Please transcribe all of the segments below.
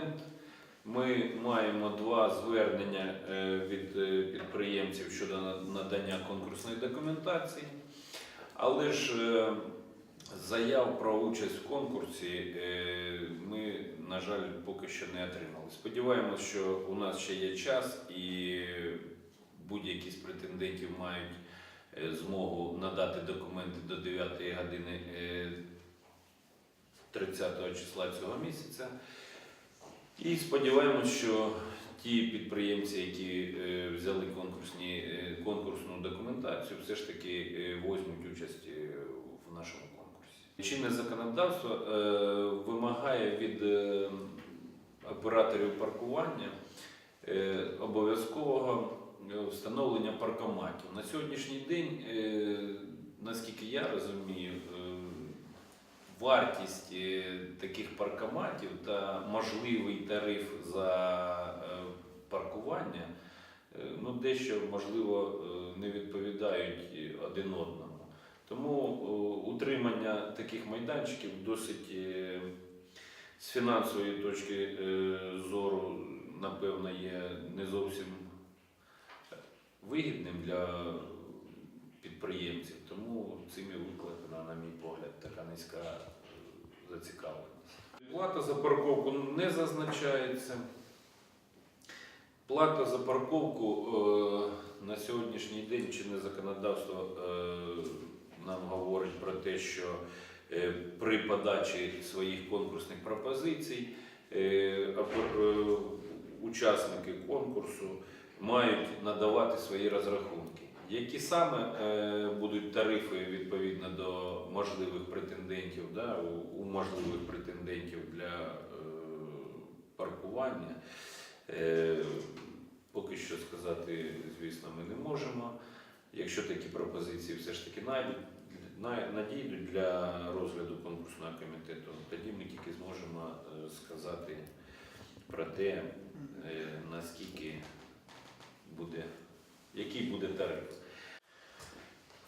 регламент. Ми маємо два звернення е, від е, підприємців щодо надання конкурсної документації, але ж е, заяв про участь в конкурсі ми, на жаль, поки що не отримали. Сподіваємося, що у нас ще є час і будь-які з претендентів мають змогу надати документи до 9 години 30 числа цього місяця. І сподіваємось, що ті підприємці, які е, взяли конкурсні, е, конкурсну документацію, все ж таки е, візьмуть участь в нашому конкурсі. Чинне законодавство вимагає від операторів паркування обов'язкового встановлення паркоматів. На сьогоднішній день, наскільки я розумію, вартість е, таких паркоматів та можливий тариф за е, паркування е, ну, дещо, можливо, не відповідають один одному. Тому утримання таких майданчиків досить з фінансової точки зору, напевно, є не зовсім вигідним для підприємців. Тому цими викликана, на мій погляд, така низька е, зацікавленість. Плата за парковку не зазначається. Плата за парковку е, на сьогоднішній день чинне законодавство е, нам говорить про те, що при подачі своїх конкурсних пропозицій учасники конкурсу мають надавати свої розрахунки. Які саме е, будуть тарифи відповідно до можливих претендентів, да, у, у можливих претендентів для е, паркування, е, поки що сказати, звісно, ми не можемо. Якщо такі пропозиції все ж таки надійдуть для розгляду конкурсного комітету, тоді ми тільки зможемо е, сказати про те, е, наскільки буде, який буде тариф.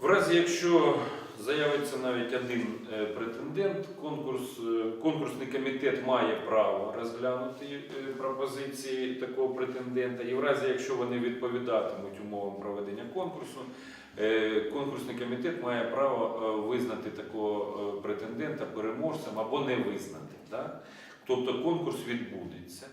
В разі, якщо заявиться навіть один е, претендент, конкурс, е, конкурсний комітет має право розглянути е, пропозиції такого претендента. І в разі, якщо вони відповідатимуть умовам проведення конкурсу, конкурсний комітет має право визнати такого претендента переможцем або не визнати. Так? Тобто конкурс відбудеться.